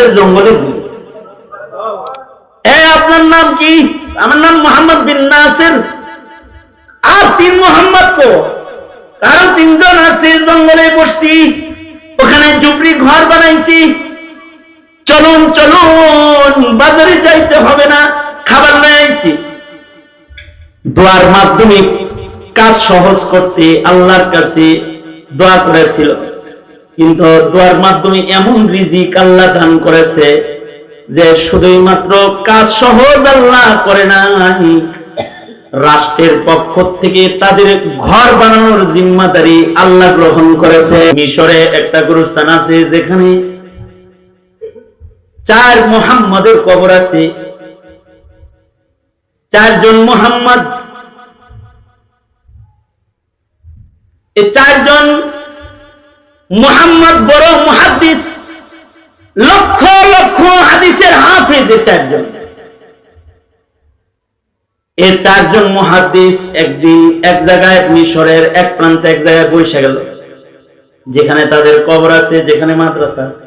গেছে এ, আপনার নাম কি? আমার নাম মোহাম্মদ বিন নাসির। আর তিন মোহাম্মদ কো? আরও তিনজন আছে, জঙ্গলে বসছি। ওখানে ঝুপড়ি ঘর বানাইছি। চলুন চলুন, বাজারে যাইতে হবে না, খাবার নিয়ে আইছি। দোয়ার মাধ্যমে কাজ সহজ করতে আল্লাহর কাছে দোয়া করেছিল কিন্তু দোয়ার মাধ্যমে এমন রিজিক আল্লাহ দান করেছে যে শুধুই মাত্র কাজ সহজ আল্লাহ করে নাই। রাষ্ট্রের পক্ষ থেকে তাদের ঘর বানানোর জিম্মাদারি আল্লাহ গ্রহণ করেছে। মিশরে একটা গুরুস্থান আছে যেখানে চার মোহাম্মদের কবর আছে। চারজন মোহাম্মদ এই চারজন মোহাম্মদ বড় মুহাদ্দিস। লক্ষ লক্ষ হাদিসের হাফেজ এই চারজন। এই চারজন মুহাদ্দিস একদিন এক জায়গায়, মিশরের এক প্রান্তে এক জায়গায় বসে গেল। যেখানে তাদের কবর আছে, যেখানে মাদ্রাসা আছে।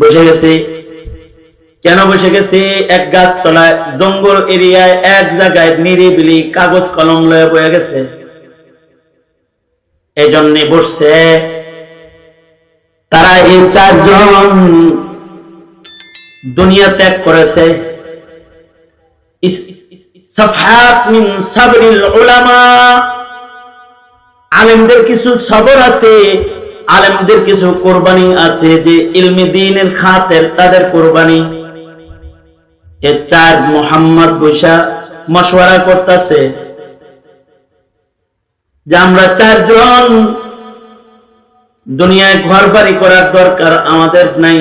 বসে গেছে। কেন বসে গেছে? এক গাছ তলায় জঙ্গল এরিয়ায় এক জায়গায় নিরিবিলি কাগজ কলম লয়ে বয়ে গেছে। এই জন্যে বসছে। তারা এই চারজন দুনিয়া ত্যাগ করেছে। আলেমদের কিছু সবর আছে, আলেমদের কিছু কোরবানি আছে যে ইলমি দিনের খাতের তাদের কোরবানি। এ চার মোহাম্মদ বৈশা মশওয়ারা করতেছে। যে আমরা চারজন দুনিয়ায় ঘর বাড়ি করার দরকার আমাদের নাই।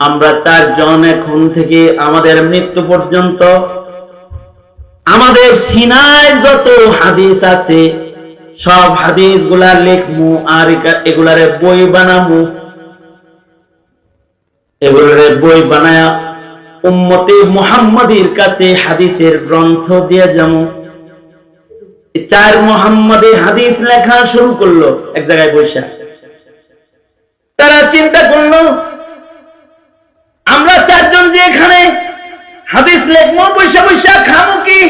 আমরা চারজন এখন থেকে আমাদের মৃত্যু পর্যন্ত আমাদের সিনায় যত হাদিস আছে, সব হাদিসগুলা লেখমু আর এগুলারে বই বানাবো এগুলারে বই বানায়া উম্মতে মুহাম্মাদির কাছে হাদিসের গ্রন্থ দিয়ে যাব চার মোহাম্মদে হাদিস লেখা শুরু করল এক জায়গায় বসে। তারা চিন্তা করল, আমরা চারজন যে এখানে হাদিস লেখবো পয়সা পয়সা খাব কি?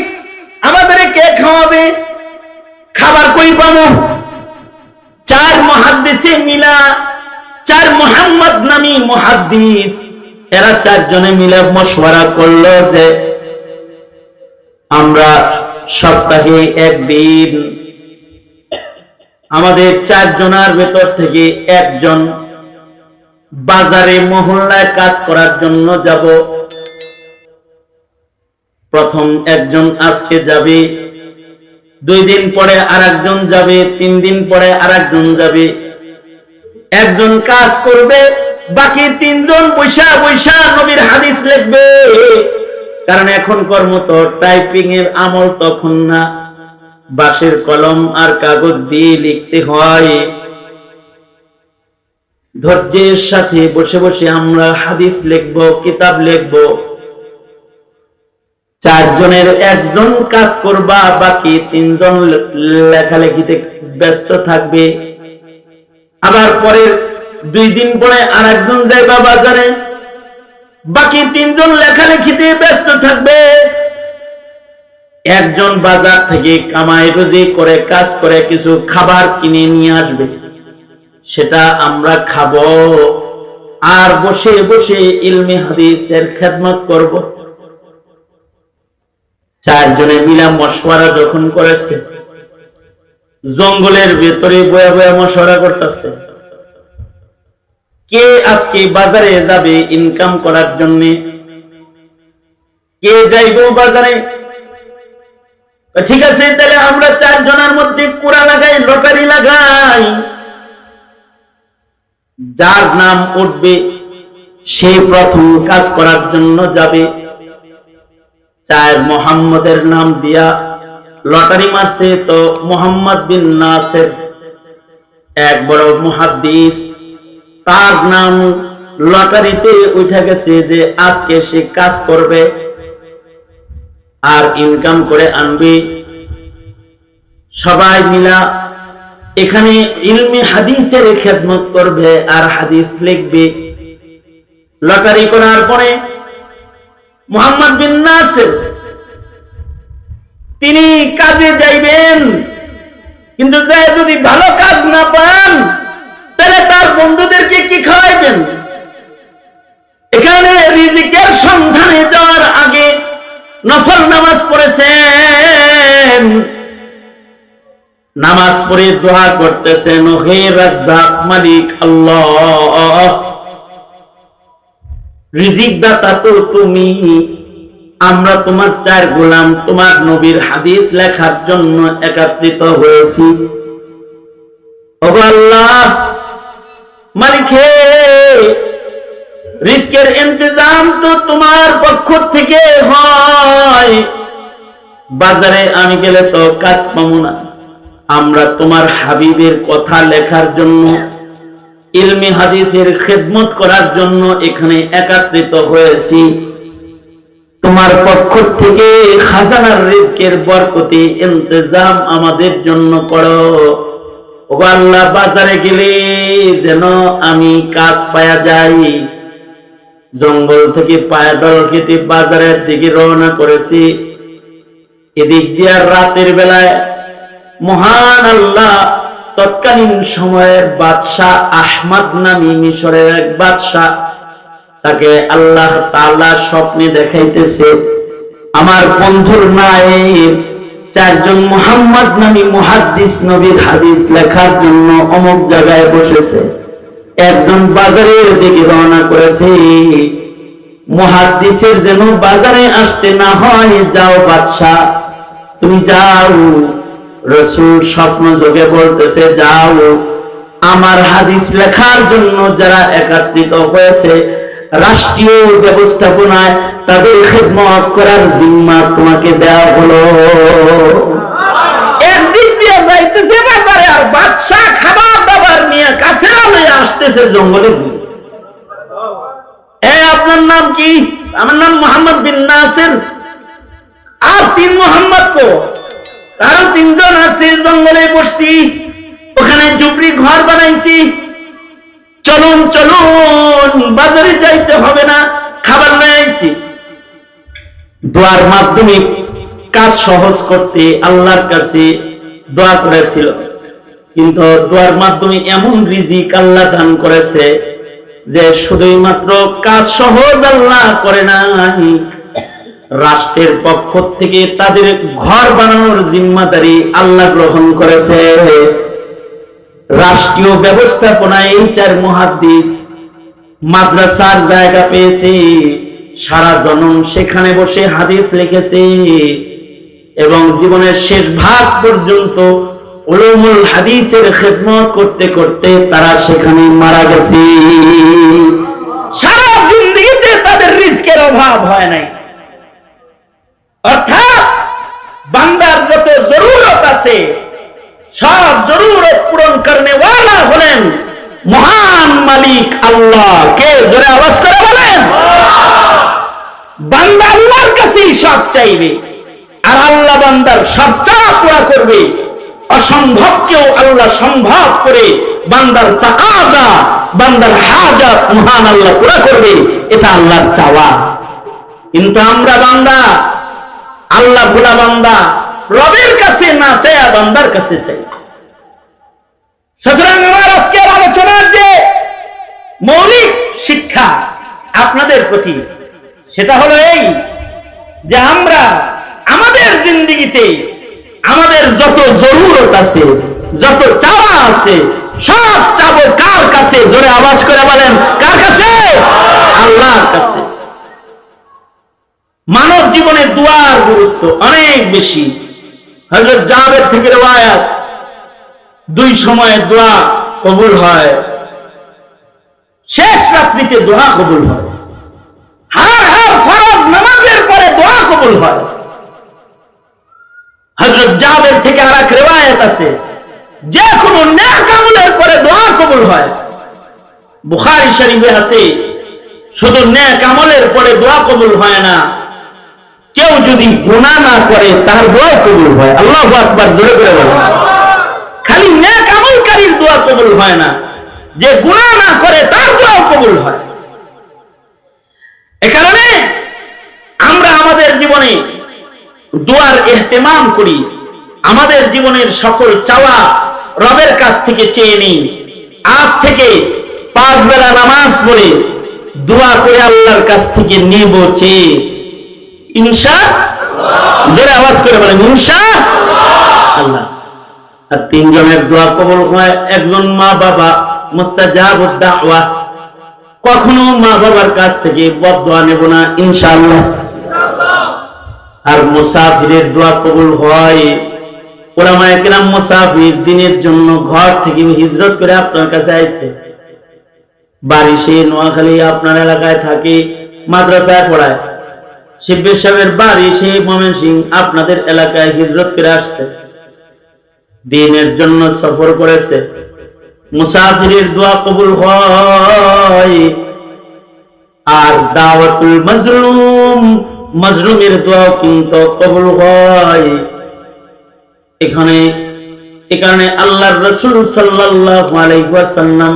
আমাদের কে খাওয়াবে? খাবার কই পাবো? চার মহাদ্দেশে মিলা, চার মোহাম্মদ নামি মহাদ্দিস, এরা চারজনে মিলে মশওয়ারা করল যে, আমরা সপ্তাহে একদিন। আমাদের চারজনার ভেতর থেকে একজন বাজারে মহল্লায় কাজ করার জন্য যাব। প্রথম একজন আজকে যাবে, দুই দিন পরে আর যাবে, তিন দিন পরে আর যাবে। একজন কাজ করবে, বাকি তিনজন বৈশা বৈশা নবীর হাদিস লিখবে। কারণ এখনকার মতো টাইপিং এর আমল তখন না। বাঁশের কলম আর কাগজ দিয়ে লিখতে হয়। ধৈর্যের সাথে বসে বসে আমরা হাদিস লিখব, কিতাব লিখব। চারজনের একজন কাজ করবা, বাকি তিনজন লেখালেখিতে ব্যস্ত থাকবে। আবার পরের দুই দিন পরে আর একজন যাইবা বাজারে। বাকি তিনজন লেখালেখিতে ব্যস্ত থাকবে। একজন বাজার থেকে কামাই রুজি করে কাজ করে কিছু খাবার কিনে নিয়ে আসবে। সেটা আমরা খাব। আর বসে বসে ইলমি হাদিসের খেদমত করব। চারজনে মিলা মশওয়ারা যখন করেছে, জঙ্গলের ভেতরে বয়া বয়া মশওয়ারা করতেছে। কে আজকে বাজারে যাবে ইনকাম করার জন্য? কে যাইব বাজারে? ঠিক আছে, তাহলে আমরা চারজনের মধ্যে কুড়া লাগাই, লটারি লাগাই। যার নাম উঠবে, সে প্রথম কাজ করার জন্য যাবে। চার মোহাম্মদের নাম দিয়া লটারি মারছে তো মোহাম্মদ বিন নাসের এক বড় মুহাদ্দিস। তার নাম লটারিতে উঠে গেছে যে আজকে সে কাজ করবে আর ইনকাম করে আনবে। সবাই মিলা এখানে ইলমি হাদিসের খেদমত করবে আর হাদিস লিখবে। লটারি করার পরে মোহাম্মদ বিন নাসের, তিনি কাজে যাইবেন, কিন্তু যদি ভালো কাজ না পান তাহলে তার বন্ধুদেরকে কি খাওয়াইবেন? এখানে রিজিকের সন্ধানে যাওয়ার আগে নফল নামাজ পড়েছেন। নামাজ পড়ে দোয়া করতেছেন হে রাজ্জাক মালিক আল্লাহ রিজিক দাতা তো তুমি। আমরা তোমার চার গোলাম, তোমার নবীর হাদিস লেখার জন্য একাত্রিত হয়েছি। আল্লাহ মালিক, রিস্কের ইন্তজাম তো তোমার পক্ষ থেকে হয়। বাজারে আমি গেলে তো কাজ পাবো না। আমরা তোমার হাবিবের কথা লেখার জন্য, ইলমি হাদিসের খেদমত করার জন্য এখানে একত্রিত হয়েছি। তোমার পক্ষ থেকে খাজানার রিস্কের বরকতি ইন্তজাম আমাদের জন্য করো। আল্লাহ, বাজারে গেলে যেন আমি কাজ পায়া যাই। জঙ্গল থেকে পায়দল খেতে বাজারের দিকে রওনা করেছি। এদিক দিয়ে রাতের বেলায় মহান আল্লাহ তৎকালীন সময়ের বাদশাহ আহমদ নামী মিশরের এক বাদশাহ, তাকে আল্লাহ তাআলা স্বপ্নে দেখাইতেছে। আমার বন্ধুর নায়েব চারজন মোহাম্মদ নামী মুহাদ্দিস নবীর হাদিস লেখার জন্য অমুক জায়গায় বসেছে। একজন বাজারের দিকে রওনা করেছে। মুহাদ্দিসের যেন বাজারে আসতে না হয়, যাও বাদশাহ, তুমি যাও। রসুল স্বপ্ন যোগে বলতেছে, যাও। আমার হাদিস লেখার জন্য যারা একত্রিত হয়েছে, রাষ্ট্রীয় ব্যবস্থাপনায় তাদের খেদমত করার জিম্মা তোমাকে দেওয়া হলো একদিক দিয়ে যাইতেছে বাজারে আর বাদশাহ খাবার দাবার নিয়ে কাফেরা হয়ে আসতেছে জঙ্গলে আপনার নাম কি? আমার নাম মোহাম্মদ বিন নাসের। আর তিন মোহাম্মদ কো? আরও তিনজন আছে, জঙ্গলে বসছি, ওখানে ঝুপড়ি ঘর বানাইছি। চলুন চলুন, বাজারে যাইতে হবে না, খাবার নিয়ে দোয়ার মাধ্যমে কাজ সহজ করতে আল্লাহর কাছে দোয়া করেছিল। কিন্তু দোয়ার মাধ্যমে এমন রিজিক আল্লাহ দান করেছে যে শুধুই মাত্র কাজ সহজ আল্লাহ করে নাই। রাষ্ট্রের পক্ষ থেকে তাদের ঘর বানানোর জিম্মাদারি আল্লাহ গ্রহণ করেছে। রাষ্ট্রীয় ব্যবস্থাপনায় এই চার মহাদ্দিস মাদ্রাসার জায়গা পেয়েছে, সারা জনম সেখানে বসে হাদিস লিখেছে এবং জীবনের শেষ ভাগ পর্যন্ত উলুমুল হাদিসের খেদমত করতে করতে তারা সেখানে মারা গেছে। সারা জিন্দগিতে তাদের রিস্কের অভাব হয় নাই। অর্থাৎ বান্দার যত জরুরত আছে, সব জরুরত পূরণ করনে ওয়ালা হলেন মহান মালিক আল্লাহ। কে জোরে আওয়াজ করে বলেন? বান্দা আল্লাহর কাছেই সব চাইবে, আর আল্লাহ বান্দার সব চাওয়া পুরা করবে। অসম্ভবকেও আল্লাহ সম্ভব করে বান্দার তাকাজা, বান্দার মহান আল্লাহ পুরা করবে, এটা আল্লাহর চাওয়া। কিন্তু আমরা বান্দা, আল্লাহ ভোলা বান্দা, রবের কাছে না চাইয়া বান্দার কাছে চাই। সুতরাং আমার আজকের আলোচনার যে মৌলিক শিক্ষা আপনাদের প্রতি, সেটা হলো এই যে আমরা আমাদের জিন্দিগিতে আমাদের যত জরুরত আছে, যত চাওয়া আছে, সব চাবো কার কাছে? জোরে আওয়াজ করে বলেন, কার কাছে? আল্লাহর কাছে। মানব জীবনে দোয়ার গুরুত্ব অনেক বেশি। হজরত জাবের থেকে রেওয়ায়াত, দুই সময়ে দোয়া কবুল হয়। শেষ রাত্রিতে দোয়া কবুল হয়। হার হার ফরজ নামাজের পরে দোয়া কবুল হয়। হজরত জাবের থেকে আর এক রেওয়ায়ত আছে। যে কোনো আমলের পরে দোয়া কবুল হয়। বুখারী শরীফে আছে, শুধু ন্যাক আমলের পরে দোয়া কবুল হয় না। কেউ যদি গুনাহ না করে, তার দোয়া কবুল হয়। আল্লাহ আকবার, জোরে করে বলেন। খালি ন্যাক আমলকারীর দোয়া কবুল হয় না। যে গুনাহ না করে, তার দোয়া কবুল হয়। এ কারণে আমরা আমাদের জীবনে দোয়ার এহতেমাম করি। আমাদের জীবনের সকল চাওয়া রবের কাছ থেকে চেয়ে নিই। আজ থেকে পাঁচ বেলা নামাজ পড়ে দোয়া করে আল্লাহর কাছ থেকে নিব চেয়ে। ইনশা জোরে আওয়াজ করে বলেন, ইনশা আল্লাহ। আর তিনজনের দোয়া কবল হয় একজন মা বাবা মুস্তাজাব কখনো মা বাবার কাছ থেকে বদোয়া নেব না ইনশাআল্লাহ আর মুসাফিরের দোয়া কবুল হয়। মুসাফির দিনের জন্য ঘর থেকে হিজরত করে আপনার কাছে বাড়ি সে নোয়াখালী আপনার এলাকায় থাকে, মাদ্রাসায় পড়ায়। সাহেবের বাড়ি সে সিং আপনাদের এলাকায় হিজরত করে আসছে। দিনের জন্য সফর করেছে। মুসাফিরের দোয়া কবুল হয়। আর দাওয়াতুল মাজলুম মাজলুমের দোয়া কিন্তু কবুল হয়। এখানে এখানে আল্লাহর রসুল সাল্লাল্লাহু আলাইহি ওয়াসাল্লাম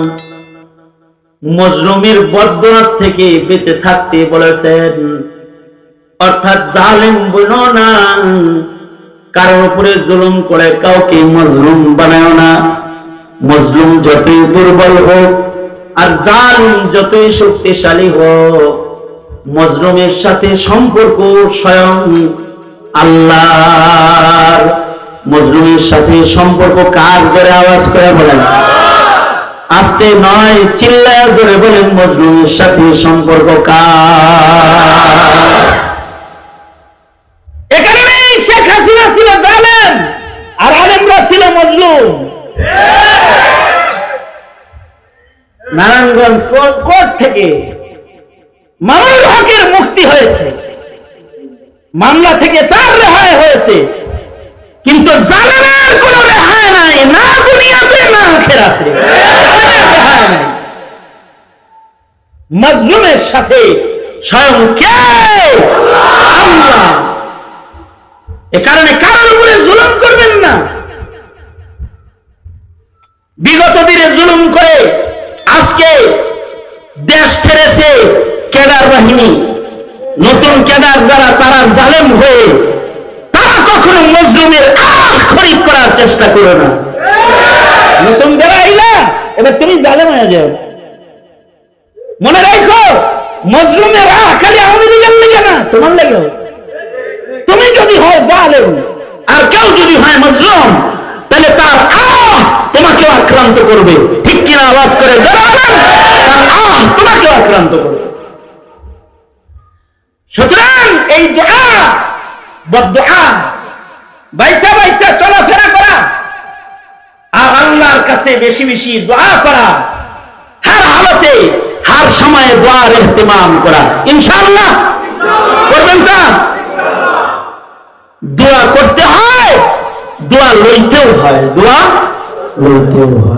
থেকে বেঁচে থাকতে বলেছেন। অর্থাৎ জালেম বলো না, কারোর উপরে জুলুম করে কাউকে মজলুম বানায় না। মজলুম যতই দুর্বল হোক, আর জালিম যতই শক্তিশালী হোক মজলুমের সাথে সম্পর্ক স্বয়ং আল্লাহর। মজলুমের সাথে সম্পর্ক কার করে আওয়াজ করে বলেন? আস্তে নয় চিল্লায় করে বলেন মজলুমের সাথে সম্পর্ক কার? এ কারণেই শেখ হাসিনা ছিল জালেম আর আলেমরা ছিল মজলুম। নারায়ণগঞ্জ কোর্ট থেকে মামুনুল হকের মুক্তি হয়েছে। মামলা থেকে তার রেহাই হয়েছে। কিন্তু জালেমের কোন রেহাই নাই, না দুনিয়াতে, না জালেমের রেহাই নাই মজলুমের সাথে স্বয়ং কে এ কারণে কারোর উপরে জুলুম করবেন না। বিগত দিনে জুলুম করে আজকে দেশ ছেড়েছে কেদার বাহিনী, নতুন কেদার যারা, তারা জালেম হয়ে, তারা কখনো মজলুমের আখ খরিদ করার চেষ্টা করো না। নতুন যারা আইলা, এবার তুমি জালেম হয়ে যাও। মনে রাখো, মজলুমের আখ খালি আওয়ামী লীগের লেগে না, তোমার লেগেও। তুমি যদি হয় জালেম, আর কেউ যদি হয় মজলুম, তাহলে তার আহ তোমাকেও আক্রান্ত করবে। ঠিক কিনা আওয়াজ করে, যারা তার আহ তোমাকেও আক্রান্ত করবে। এই দোয়া বদোয়া বাইসা বাইসা চলাফেরা করা। আর আল্লাহর কাছে বেশি বেশি দোয়া করা। হার হালতে, হার সময়ে দোয়ার ইহতিমাম করা। ইনশাআল্লাহ। করবেন স্যার দোয়া করতে হয়, দোয়া লইতেও হয়, দোয়া লইতেও হয়।